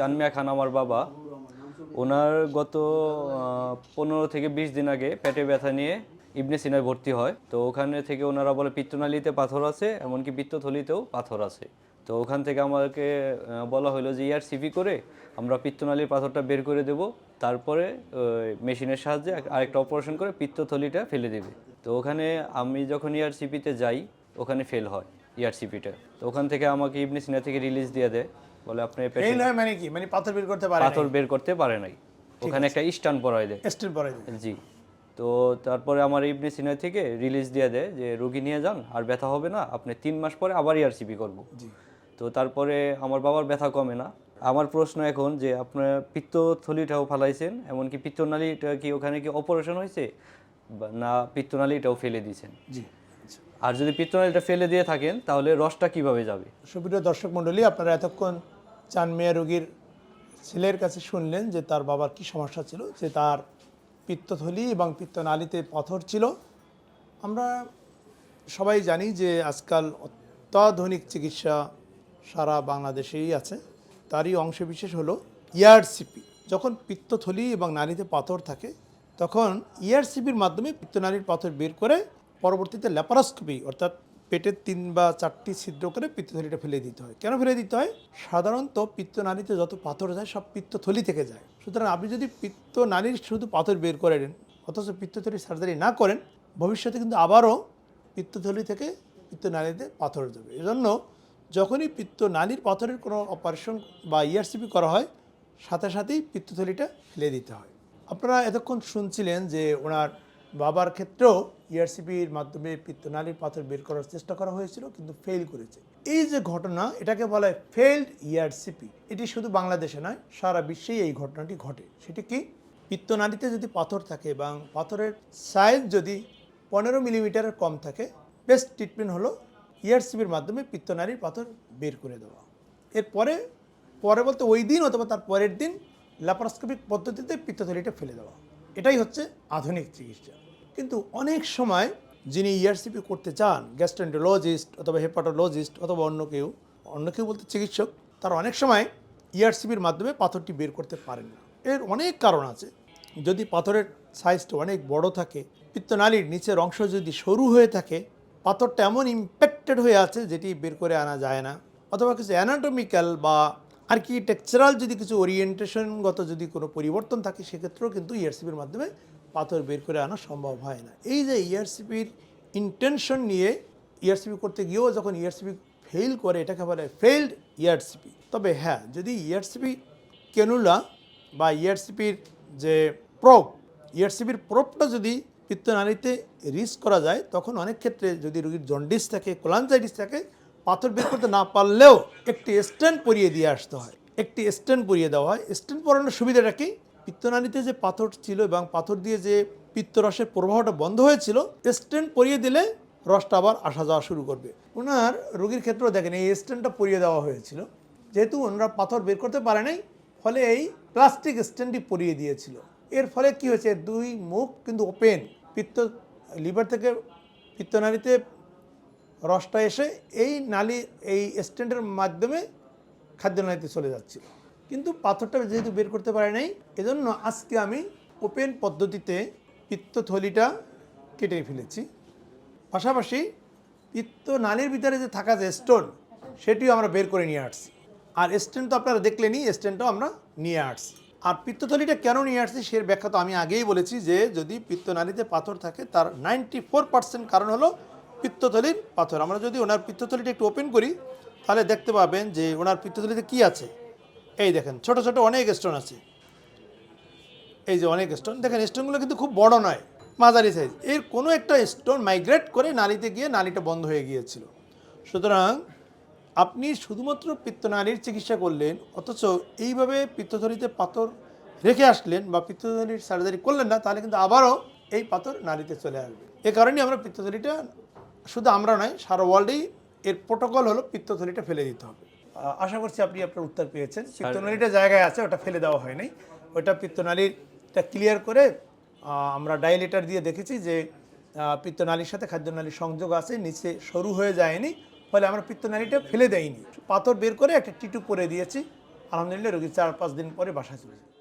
চানমিয়া খান আমার বাবা, ওনার গত পনেরো থেকে বিশ দিন আগে পেটে ব্যথা নিয়ে ইবনে সিনায় ভর্তি হয়। তো ওখানে থেকে ওনারা বলে পিত্তনালীতে পাথর আছে, এমনকি পিত্তথলিতেও পাথর আছে। তো ওখান থেকে আমাকে বলা হলো যে, ইয়ার সিপি করে আমরা পিত্তনালীর পাথরটা বের করে দেব। তারপরে মেশিনের সাহায্যে আরেকটা অপারেশন করে পিত্তথলিটা ফেলে দেবে। তো ওখানে আমি যখন ইয়ার সিপিতে যাই, ওখানে ফেল হয়। ইয়ার সিপিটা তো ওখান থেকে আমাকে ইবনে সিনা থেকে রিলিজ দিয়ে দেয়। বলে আপনি ফেল patient হয় মানে কি? মানে পাথর বের করতে পারে পাথর বের করতে পারে নাই। ওখানে একটা স্টান পরাই দেয়। স্টিল পরে জি। তো তারপরে আমার ইবনে সিনা থেকে রিলিজ দিয়ে দেয় যে রুগী নিয়ে যান আর ব্যথা হবে না। আপনি তিন মাস পরে আবার ইয়ারসিপি করব। জি। তো তারপরে আমার বাবার ব্যথা কমে না। আমার প্রশ্ন এখন যে আপনার পিত্তথলিটাও ফালাইছেন? এমনকি পিত্তনালীটা কি ওখানে কি অপারেশন হয়েছে না পিত্তনালীটাও ফেলে দিয়েছেন? জি। আর যদি পিত্তনালীটা ফেলে দিয়ে থাকেন, তাহলে রসটা কীভাবে যাবে? সুপ্রিয় দর্শক মণ্ডলী, আপনারা এতক্ষণ চান মেয়া রোগীর ছেলের কাছে শুনলেন যে তার বাবার কি সমস্যা ছিল, যে তার পিত্তথলি এবং পিত্তনালীতে পাথর ছিল। আমরা সবাই জানি যে আজকাল অত্যাধুনিক চিকিৎসা সারা বাংলাদেশেই আছে। তারই অংশ বিশেষ হলো ইয়ারসিপি যখন পিত্তথলি এবং নালীতে পাথর থাকে, তখন ইয়ারসিপির মাধ্যমে পিত্তনালীর পাথর বের করে পরবর্তীতে ল্যাপারোস্কোপি অর্থাৎ পেটের তিন বা চারটি ছিদ্র করে পিত্তথলিটা ফেলে দিতে হয়। কেন ফেলে দিতে হয়? সাধারণত পিত্তনালীতে যত পাথর যায়, সব পিত্তথলি থেকে যায়। সুতরাং আপনি যদি পিত্তনালীর শুধু পাথর বের করে নেন, অথচ পিত্তথলি সার্জারি না করেন, ভবিষ্যতে কিন্তু আবারও পিত্তথলি থেকে পিত্তনালীতে পাথর যাবে। এজন্য যখনই পিত্তনালীর পাথরের কোনো অপারেশন বা ইআরসিপি করা হয়, সাথে সাথেই পিত্তথলিটা ফেলে দিতে হয়। আপনারা এতক্ষণ শুনছিলেন যে ওনার বাবার ক্ষেত্রেও ইআরসিপির মাধ্যমে পিত্তনালীর পাথর বের করার চেষ্টা করা হয়েছিল, কিন্তু ফেল করেছে। এই যে ঘটনা, এটাকে বলা হয় ফেল্ড ইআরসিপি এটি শুধু বাংলাদেশে নয়, সারা বিশ্বেই এই ঘটনাটি ঘটে। সেটি কি? পিত্তনালীতে যদি পাথর থাকে এবং পাথরের সাইজ যদি পনেরো মিলিমিটারের কম থাকে বেস্ট ট্রিটমেন্ট হলো ইআরসিপির মাধ্যমে পিত্তনালীর পাথর বের করে দেওয়া। এরপরে, পরে বলতে ওই দিন অথবা তার পরের দিন ল্যাপারোস্কোপিক পদ্ধতিতে পিত্তথলিটা ফেলে দেওয়া। এটাই হচ্ছে আধুনিক চিকিৎসা। কিন্তু অনেক সময় যিনি ইআরসিপি করতে চান গ্যাস্ট্রেন্টোলজিস্ট অথবা হেপাটোলজিস্ট অথবা অন্য কেউ অন্য কেউ বলতে চিকিৎসক, তারা অনেক সময় ইআরসিপির মাধ্যমে পাথরটি বের করতে পারেন না। এর অনেক কারণ আছে। যদি পাথরের সাইজটা অনেক বড় থাকে, পিত্তনালীর নিচের অংশ যদি সরু হয়ে থাকে, পাথরটা এমন ইম্প্যাক্টেড হয়ে আছে যেটি বের করে আনা যায় না। অথবা কিছু অ্যানাটমিক্যাল বা আর্কিটেকচারাল যদি কিছু ওরিয়েন্টেশনগত যদি কোনো পরিবর্তন থাকে, সেক্ষেত্রেও কিন্তু ইআরসিপির মাধ্যমে পাথর বের করে আনা সম্ভব হয় না। এই যে ইআরসিপির ইন্টেনশন নিয়ে ইআরসিপি করতে গিয়েও যখন ইআরসিপি ফেল করে, এটাকে বলে ফেইল্ড ইআরসিপি তবে হ্যাঁ যদি ইআরসিপি কেনুলা বা ইআরসিপির যে প্রোপ ইআরসিপির প্রোপটা যদি পিত্তনালীতে রিস করা যায়, তখন অনেক ক্ষেত্রে যদি রোগীর জন্ডিস থাকে কোলানজাইটিস থাকে পাথর বের করতে না পারলেও একটি স্ট্যান্ড পরিয়ে দিয়ে আসতে হয়। একটি স্ট্যান্ড পরিয়ে দেওয়া হয়। স্ট্যান্ড পরানোর সুবিধাটা কি? পিত্তনালীতে যে পাথর ছিল এবং পাথর দিয়ে যে পিত্তরসের প্রবাহটা বন্ধ হয়েছিল স্ট্যান্ড পরিয়ে দিলে রসটা আবার আসা যাওয়া শুরু করবে। ওনার রোগীর ক্ষেত্রেও দেখেন, এই স্ট্যান্ডটা পরিয়ে দেওয়া হয়েছিল। যেহেতু ওনারা পাথর বের করতে পারে নাই, ফলে এই প্লাস্টিক স্ট্যান্ডটি পরিয়ে দিয়েছিল। এর ফলে কি হয়েছে? দুই মুখ কিন্তু ওপেন পিত্ত লিভার থেকে পিত্তনালীতে রসটা এসে এই নালি, এই স্ট্যান্ডের মাধ্যমে খাদ্যনালীতে চলে যাচ্ছিল। কিন্তু পাথরটা যেহেতু বের করতে পারে নাই, এজন্য আজকে আমি ওপেন পদ্ধতিতে পিত্তথলিটা কেটে ফেলেছি। পাশাপাশি পিত্ত নালীর ভিতরে যে থাকা যে স্টোন সেটিও আমরা বের করে নিয়ে আসছি। আর স্টেন তো আপনারা দেখলেনই স্টেনটাও আমরা নিয়ে আসছি। আর পিত্তথলিটা কেন নিয়ে আসছি সে ব্যাখ্যা তো আমি আগেই বলেছি যে যদি পিত্তনালীতে পাথর থাকে, তার নাইনটি ফোর পার্সেন্ট কারণ হলো পিত্তথলির পাথর। আমরা যদি ওনার পিত্তথলিটা একটু ওপেন করি, তাহলে দেখতে পাবেন যে ওনার পিত্তথলিতে কি আছে। এই দেখেন, ছোট ছোট অনেক স্টোন আছে। এই যে অনেক স্টোন দেখেন স্টোনগুলো কিন্তু খুব বড় নয়, মাঝারি সাইজ এর কোনো একটা স্টোন মাইগ্রেট করে নালিতে গিয়ে নালিটা বন্ধ হয়ে গিয়েছিল। সুতরাং আপনি শুধুমাত্র পিত্তনালীর চিকিৎসা করলেন, অথচ এইভাবে পিত্তথলিতে পাথর রেখে আসলেন বা পিত্তথলির সার্জারি করলেন না, তাহলে কিন্তু আবারও এই পাথর নালীতে চলে আসবে। এ কারণেই আমরা পিত্তথলিটা শুধু আমরা নয় সারা ওয়ার্ল্ডেই এর প্রোটোকল হলো পিত্তথলিটা ফেলে দিতে হবে। আশা করছি আপনি আপনার উত্তর পেয়েছেন। পিত্তনালীটা জায়গায় আছে ওটা ফেলে দেওয়া হয় নাই ওটা পিত্তনালীটা ক্লিয়ার করে আমরা ডাইলেটার দিয়ে দেখেছি যে পিত্তনালীর সাথে খাদ্যনালীর সংযোগ আছে নিচে সরু হয়ে যায়নি ফলে আমরা পিত্তনালীটা ফেলে দেয়নি পাথর বের করে একটা টিটু পরে দিয়েছি। আলহামদুলিল্লাহ রোগী চার পাঁচ দিন পরে বাসায় চলে যায়